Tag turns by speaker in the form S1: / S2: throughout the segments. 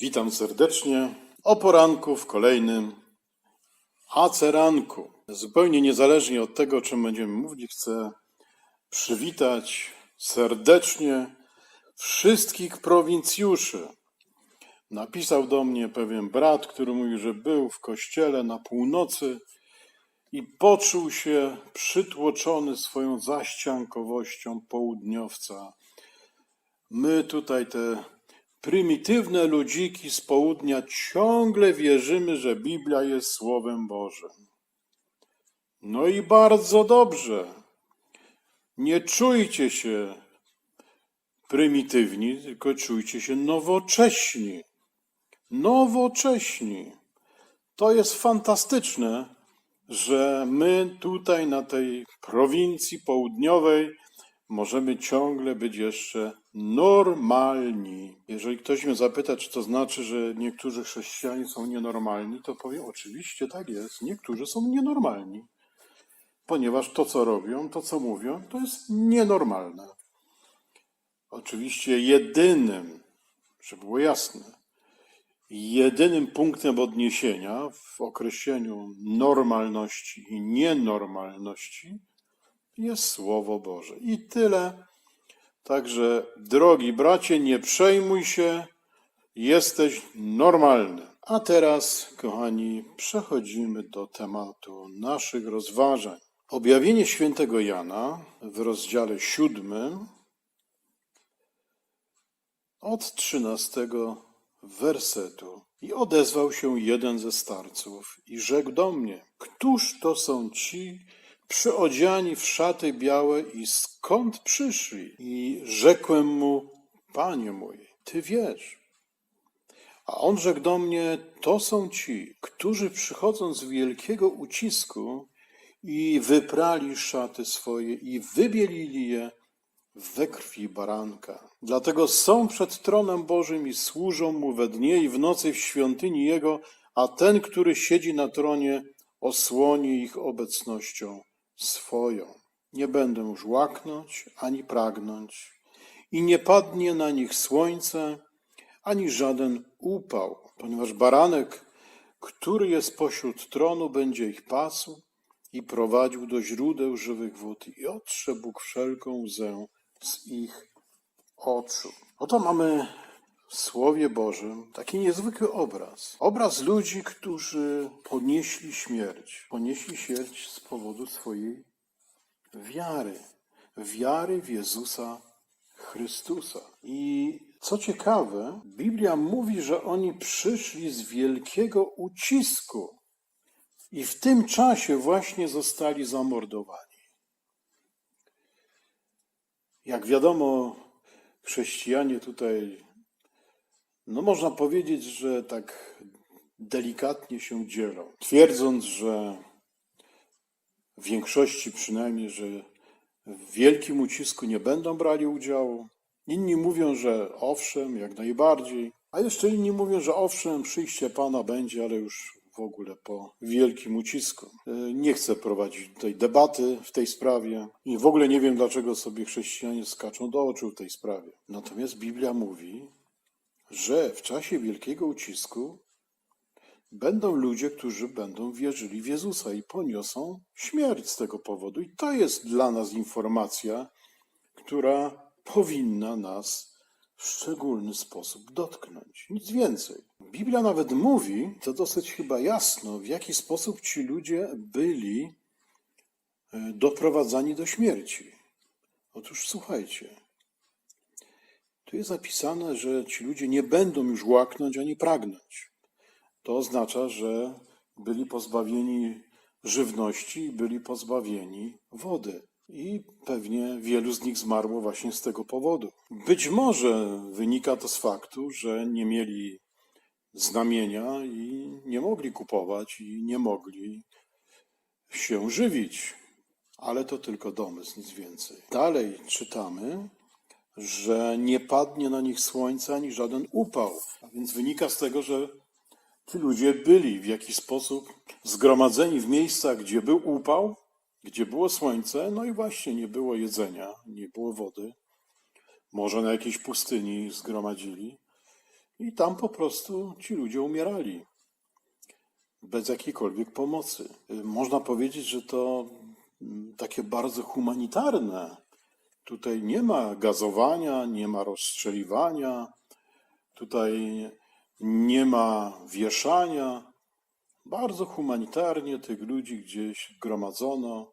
S1: Witam serdecznie o poranku w kolejnym aceranku. Zupełnie niezależnie od tego, o czym będziemy mówić, chcę przywitać serdecznie wszystkich prowincjuszy. Napisał do mnie pewien brat, który mówi, że był w kościele na północy i poczuł się przytłoczony swoją zaściankowością południowca. My tutaj te prymitywne ludziki z południa ciągle wierzymy, że Biblia jest Słowem Bożym. No i bardzo dobrze. Nie czujcie się prymitywni, tylko czujcie się nowocześni. Nowocześni. To jest fantastyczne, że my tutaj na tej prowincji południowej możemy ciągle być jeszcze normalni. Jeżeli ktoś mnie zapyta, czy to znaczy, że niektórzy chrześcijanie są nienormalni, to powiem oczywiście tak jest. Niektórzy są nienormalni, ponieważ to, co robią, to, co mówią, to jest nienormalne. Oczywiście jedynym, żeby było jasne, jedynym punktem odniesienia w określeniu normalności i nienormalności jest Słowo Boże. I tyle. Także, drogi bracie, nie przejmuj się, jesteś normalny. A teraz, kochani, przechodzimy do tematu naszych rozważań. Objawienie świętego Jana w rozdziale siódmym od trzynastego wersetu. I odezwał się jeden ze starców i rzekł do mnie, któż to są ci przyodziani w szaty białe i skąd przyszli? I rzekłem mu, panie mój, ty wiesz. A on rzekł do mnie, to są ci, którzy przychodząc z wielkiego ucisku i wyprali szaty swoje i wybielili je we krwi baranka. Dlatego są przed tronem Bożym i służą mu we dnie i w nocy w świątyni Jego, a ten, który siedzi na tronie, osłoni ich obecnością swoją. Nie będą już łaknąć ani pragnąć, i nie padnie na nich słońce, ani żaden upał, ponieważ baranek, który jest pośród tronu, będzie ich pasł i prowadził do źródeł żywych wód i otrze Bóg wszelką łzę z ich oczu. Oto mamy w Słowie Bożym taki niezwykły obraz. Obraz ludzi, którzy ponieśli śmierć. Ponieśli śmierć z powodu swojej wiary. Wiary w Jezusa Chrystusa. I co ciekawe, Biblia mówi, że oni przyszli z wielkiego ucisku i w tym czasie właśnie zostali zamordowani. Jak wiadomo, chrześcijanie tutaj, no można powiedzieć, że tak delikatnie się dzielą, twierdząc, że w większości przynajmniej, że w wielkim ucisku nie będą brali udziału. Inni mówią, że owszem, jak najbardziej, a jeszcze inni mówią, że owszem, przyjście Pana będzie, ale już w ogóle po wielkim ucisku. E, Nie chcę prowadzić tutaj debaty w tej sprawie i w ogóle nie wiem, dlaczego sobie chrześcijanie skaczą do oczu w tej sprawie. Natomiast Biblia mówi, że w czasie wielkiego ucisku będą ludzie, którzy będą wierzyli w Jezusa i poniosą śmierć z tego powodu. I to jest dla nas informacja, która powinna nas w szczególny sposób dotknąć. Nic więcej. Biblia nawet mówi, to dosyć chyba jasno, w jaki sposób ci ludzie byli e, doprowadzani do śmierci. Otóż słuchajcie. Tu jest napisane, że ci ludzie nie będą już łaknąć ani pragnąć. To oznacza, że byli pozbawieni żywności i byli pozbawieni wody. I pewnie wielu z nich zmarło właśnie z tego powodu. Być może wynika to z faktu, że nie mieli znamienia i nie mogli kupować i nie mogli się żywić. Ale to tylko domysł, nic więcej. Dalej czytamy, że nie padnie na nich słońce ani żaden upał. A więc wynika z tego, że Ci ludzie byli w jakiś sposób zgromadzeni w miejscach, gdzie był upał, gdzie było słońce, no i właśnie nie było jedzenia, nie było wody. Może na jakiejś pustyni zgromadzili. I tam po prostu ci ludzie umierali. Bez jakiejkolwiek pomocy. Można powiedzieć, że to mm, takie bardzo humanitarne. Tutaj nie ma gazowania, nie ma rozstrzeliwania, tutaj nie ma wieszania. Bardzo humanitarnie tych ludzi gdzieś gromadzono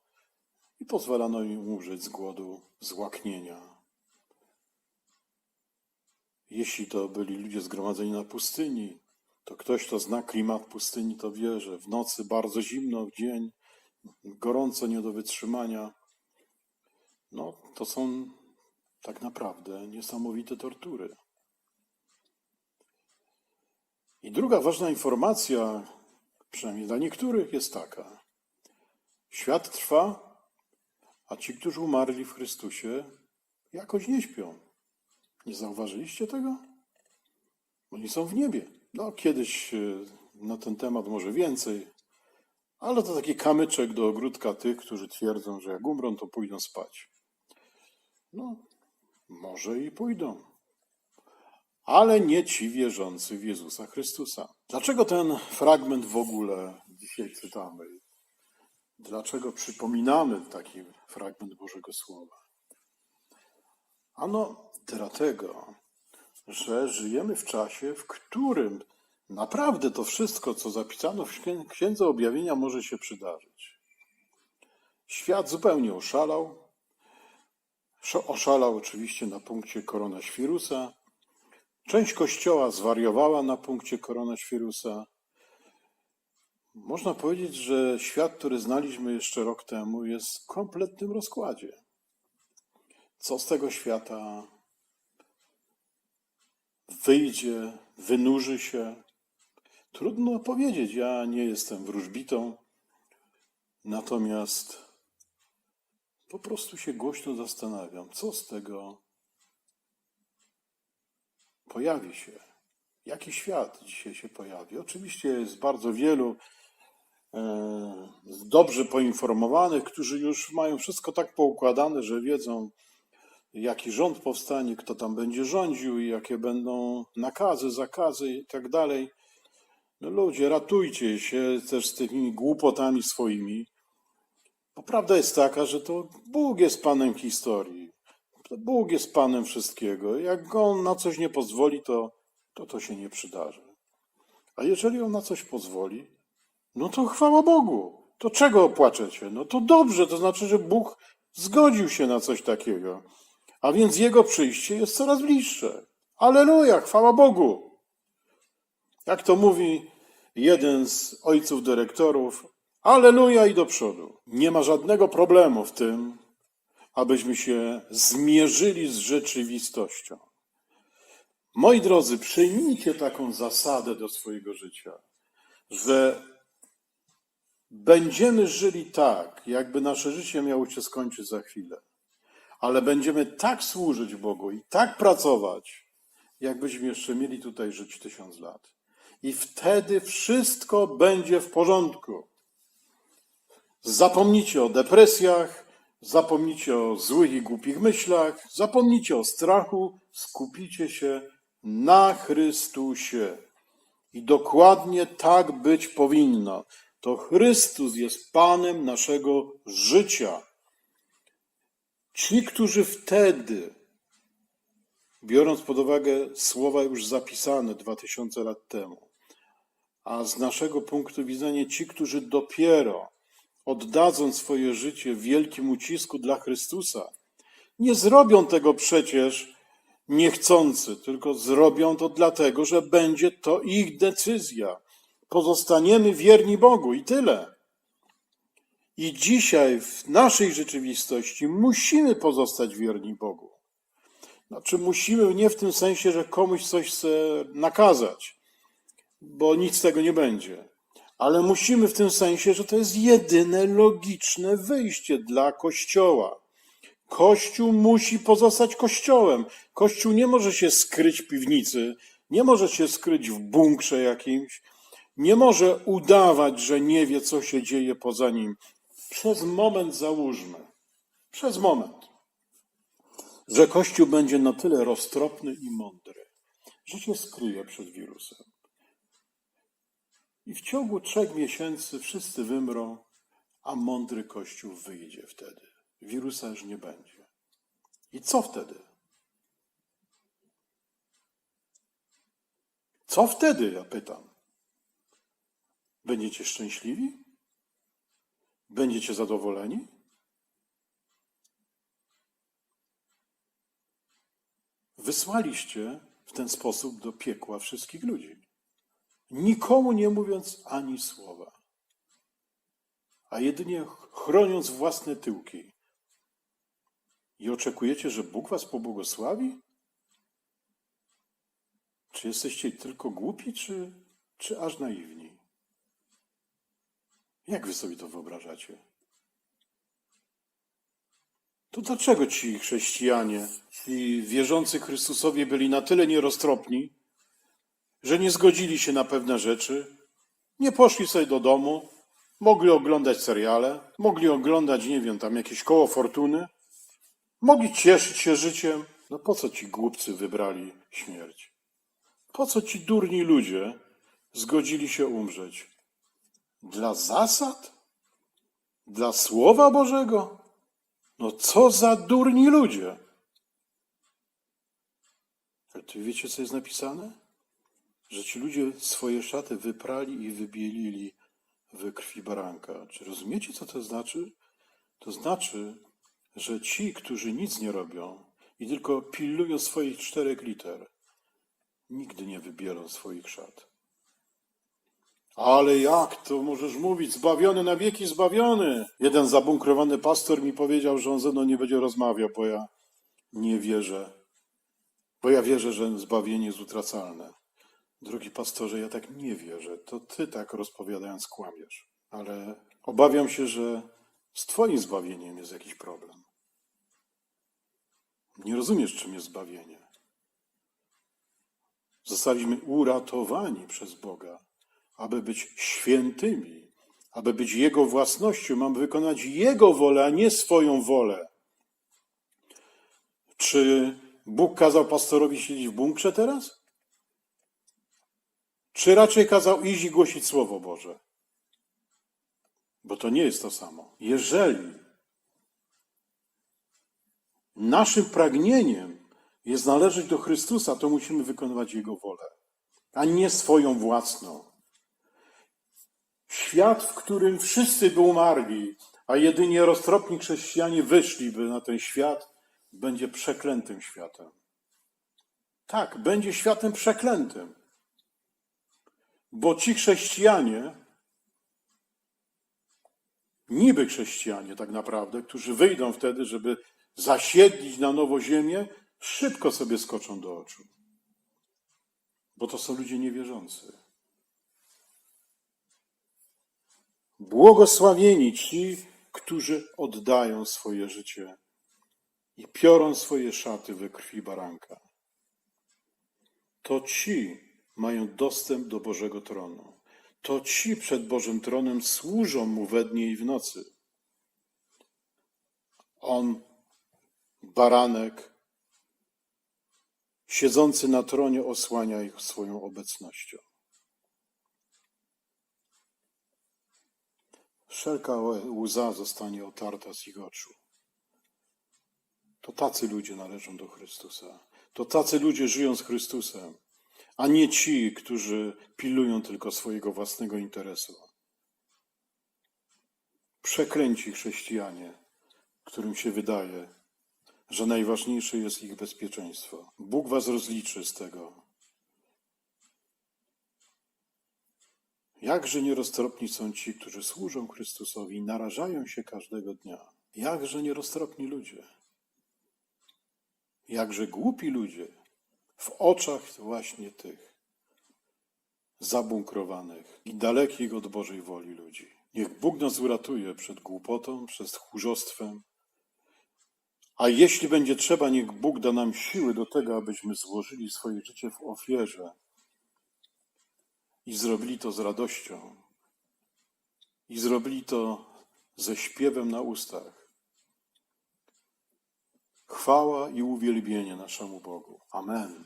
S1: i pozwalano im umrzeć z głodu, z łaknienia. Jeśli to byli ludzie zgromadzeni na pustyni, to ktoś, kto zna klimat pustyni, to wie, że w nocy bardzo zimno, w dzień gorąco, nie do wytrzymania. No, to są tak naprawdę niesamowite tortury. I druga ważna informacja, przynajmniej dla niektórych, jest taka. Świat trwa, a ci, którzy umarli w Chrystusie, jakoś nie śpią. Nie zauważyliście tego? Oni są w niebie. No, kiedyś e, na ten temat może więcej, ale to taki kamyczek do ogródka tych, którzy twierdzą, że jak umrą, to pójdą spać. No, może i pójdą. Ale nie ci wierzący w Jezusa Chrystusa. Dlaczego ten fragment w ogóle dzisiaj czytamy? Dlaczego przypominamy taki fragment Bożego Słowa? Ano, dlatego, że żyjemy w czasie, w którym naprawdę to wszystko, co zapisano w Księ- Księdze Objawienia, może się przydarzyć. Świat zupełnie oszalał. Oszalał oczywiście na punkcie koronawirusa. Część kościoła zwariowała na punkcie koronawirusa. Można powiedzieć, że świat, który znaliśmy jeszcze rok temu, jest w kompletnym rozkładzie. Co z tego świata wyjdzie, wynurzy się? Trudno powiedzieć. Ja nie jestem wróżbitą, natomiast po prostu się głośno zastanawiam, co z tego pojawi się. Jaki świat dzisiaj się pojawi? Oczywiście jest bardzo wielu e, dobrze poinformowanych, którzy już mają wszystko tak poukładane, że wiedzą, jaki rząd powstanie, kto tam będzie rządził i jakie będą nakazy, zakazy i tak dalej. No ludzie, ratujcie się też z tymi głupotami swoimi. Bo prawda jest taka, że to Bóg jest Panem historii. To Bóg jest Panem wszystkiego. Jak On na coś nie pozwoli, to to, to się nie przydarzy. A jeżeli On na coś pozwoli, no to chwała Bogu. To czego płaczecie? No to dobrze, to znaczy, że Bóg zgodził się na coś takiego. A więc Jego przyjście jest coraz bliższe. Aleluja, chwała Bogu. Jak to mówi jeden z ojców dyrektorów, aleluja i do przodu. Nie ma żadnego problemu w tym, abyśmy się zmierzyli z rzeczywistością. Moi drodzy, przyjmijcie taką zasadę do swojego życia, że będziemy żyli tak, jakby nasze życie miało się skończyć za chwilę, ale będziemy tak służyć Bogu i tak pracować, jakbyśmy jeszcze mieli tutaj żyć tysiąc lat. I wtedy wszystko będzie w porządku. Zapomnijcie o depresjach, zapomnijcie o złych i głupich myślach, zapomnijcie o strachu, skupicie się na Chrystusie. I dokładnie tak być powinno. To Chrystus jest Panem naszego życia. Ci, którzy wtedy, biorąc pod uwagę słowa już zapisane dwa tysiące lat temu, a z naszego punktu widzenia ci, którzy dopiero oddadzą swoje życie w wielkim ucisku dla Chrystusa, nie zrobią tego przecież niechcący, tylko zrobią to dlatego, że będzie to ich decyzja. Pozostaniemy wierni Bogu i tyle. I dzisiaj w naszej rzeczywistości musimy pozostać wierni Bogu. Znaczy musimy nie w tym sensie, że komuś coś nakazać, bo nic z tego nie będzie. Ale musimy w tym sensie, że to jest jedyne logiczne wyjście dla Kościoła. Kościół musi pozostać Kościołem. Kościół nie może się skryć w piwnicy, nie może się skryć w bunkrze jakimś, nie może udawać, że nie wie, co się dzieje poza nim. Przez moment załóżmy, przez moment, że Kościół będzie na tyle roztropny i mądry, że się skryje przed wirusem. I w ciągu trzech miesięcy wszyscy wymrą, a mądry Kościół wyjdzie wtedy. Wirusa już nie będzie. I co wtedy? Co wtedy, ja pytam? Będziecie szczęśliwi? Będziecie zadowoleni? Wysłaliście w ten sposób do piekła wszystkich ludzi, nikomu nie mówiąc ani słowa, a jedynie chroniąc własne tyłki. I oczekujecie, że Bóg was pobłogosławi? Czy jesteście tylko głupi, czy, czy aż naiwni? Jak wy sobie to wyobrażacie? To dlaczego ci chrześcijanie, ci wierzący Chrystusowi byli na tyle nieroztropni, że nie zgodzili się na pewne rzeczy, nie poszli sobie do domu, mogli oglądać seriale, mogli oglądać, nie wiem, tam jakieś koło fortuny, mogli cieszyć się życiem. No po co ci głupcy wybrali śmierć? Po co ci durni ludzie zgodzili się umrzeć? Dla zasad? Dla Słowa Bożego? No co za durni ludzie! Ale ty wiecie, co jest napisane? Że ci ludzie swoje szaty wyprali i wybielili we krwi baranka. Czy rozumiecie, co to znaczy? To znaczy, że ci, którzy nic nie robią i tylko pilnują swoich czterech liter, nigdy nie wybielą swoich szat. Ale jak to możesz mówić? Zbawiony na wieki, zbawiony. Jeden zabunkrowany pastor mi powiedział, że on ze mną nie będzie rozmawiał, bo ja nie wierzę. Bo ja wierzę, że zbawienie jest utracalne. Drogi pastorze, ja tak nie wierzę. To ty tak rozpowiadając kłamiesz. Ale obawiam się, że z twoim zbawieniem jest jakiś problem. Nie rozumiesz, czym jest zbawienie. Zostaliśmy uratowani przez Boga, aby być świętymi, aby być Jego własnością. Mamy wykonać Jego wolę, a nie swoją wolę. Czy Bóg kazał pastorowi siedzieć w bunkrze teraz? Czy raczej kazał iść i głosić Słowo Boże? Bo to nie jest to samo. Jeżeli naszym pragnieniem jest należeć do Chrystusa, to musimy wykonywać Jego wolę, a nie swoją własną. Świat, w którym wszyscy by umarli, a jedynie roztropni chrześcijanie wyszliby na ten świat, będzie przeklętym światem. Tak, będzie światem przeklętym. Bo ci chrześcijanie, niby chrześcijanie tak naprawdę, którzy wyjdą wtedy, żeby zasiedlić na nowo ziemię, szybko sobie skoczą do oczu. Bo to są ludzie niewierzący. Błogosławieni ci, którzy oddają swoje życie i piorą swoje szaty we krwi baranka. To ci mają dostęp do Bożego tronu. To ci przed Bożym tronem służą mu we dnie i w nocy. On, baranek, siedzący na tronie, osłania ich swoją obecnością. Wszelka łza zostanie otarta z ich oczu. To tacy ludzie należą do Chrystusa. To tacy ludzie żyją z Chrystusem, a nie ci, którzy pilują tylko swojego własnego interesu. Przeklęci chrześcijanie, którym się wydaje, że najważniejsze jest ich bezpieczeństwo. Bóg was rozliczy z tego. Jakże nieroztropni są ci, którzy służą Chrystusowi i narażają się każdego dnia. Jakże nieroztropni ludzie. Jakże głupi ludzie w oczach właśnie tych zabunkrowanych i dalekich od Bożej woli ludzi. Niech Bóg nas uratuje przed głupotą, przed tchórzostwem. A jeśli będzie trzeba, niech Bóg da nam siły do tego, abyśmy złożyli swoje życie w ofierze i zrobili to z radością. I zrobili to ze śpiewem na ustach. Chwała i uwielbienie naszemu Bogu. Amen.